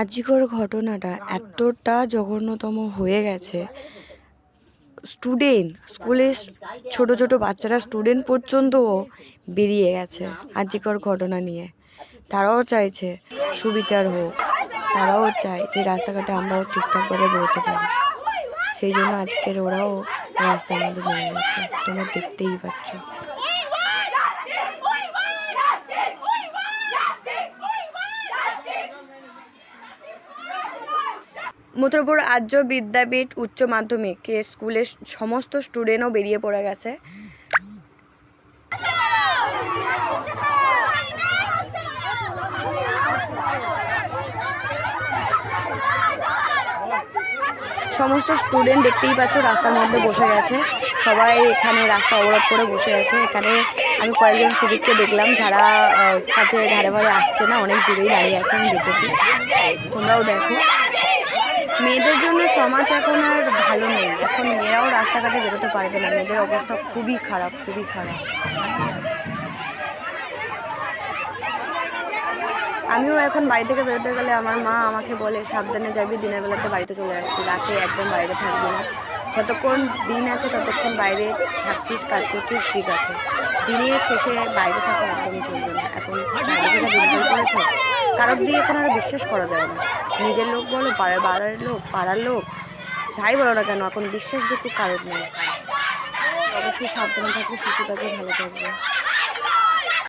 আজিকর ঘটনাটা এতটা জঘন্যতম হয়ে গেছে। স্টুডেন্ট স্কুলে ছোট ছোট বাচ্চারা স্টুডেন্ট পর্যন্তও বেরিয়ে গেছে আজিকর ঘটনা নিয়ে। তারাও চাইছে সুবিচার হোক। তারাও চায় যে রাস্তাঘাটে আমরাও ঠিকঠাকভাবে বেরোতে পারি। সেই জন্য আজকের ওরাও রাস্তার মধ্যে নেমে গেছে তোমরা দেখতেই পাচ্ছ। মথুরাপুর আর্য বিদ্যাপীঠ উচ্চ মাধ্যমিক স্কুলের সমস্ত স্টুডেন্টও বেরিয়ে পড়ে গেছে। সমস্ত স্টুডেন্ট দেখতেই পাচ্ছ রাস্তার মধ্যে বসে গেছে। সবাই এখানে রাস্তা অবরোধ করে বসে আছে। এখানে আমি কয়েকজন সিভিককে দেখলাম যারা কাছে ধারে ধারে আসছে না, অনেক দূরেই দাঁড়িয়ে আছে, আমি দেখেছি। তোমরাও দেখো। মেয়েদের জন্য সমাজ এখন আর ভালো নেই। এখন মেয়েরাও রাস্তাঘাটে বেরোতে পারবে না। মেয়েদের অবস্থা খুবই খারাপ খুবই খারাপ। আমিও এখন বাড়ি থেকে বেরোতে গেলে আমার মা আমাকে বলে, সাবধানে যাবি, দিনের বেলাতে বাড়িতে চলে আসবি। রাতে একদম বাইরে থাকবি না। যতক্ষণ দিন আছে, ততক্ষণ বাইরে থাকছিস, কাজ করছিস, ঠিক আছে। দিনের শেষে বাইরে থাকা একদমই চলবে না। এখন চারিদিকে থেকে দিনকাল করেছে। কারোর দিয়ে এখন আর বিশ্বাস করা যায় না। নিজের লোক বলো, পাড়ার পাড়ার লোক পাড়ার লোক, যাই বলো না কেন, এখন বিশ্বাসযোগ্য কারোর নেই, অবশ্যই সাবধানে থাকবে, সুস্থ থাকবে, ভালো থাকবে।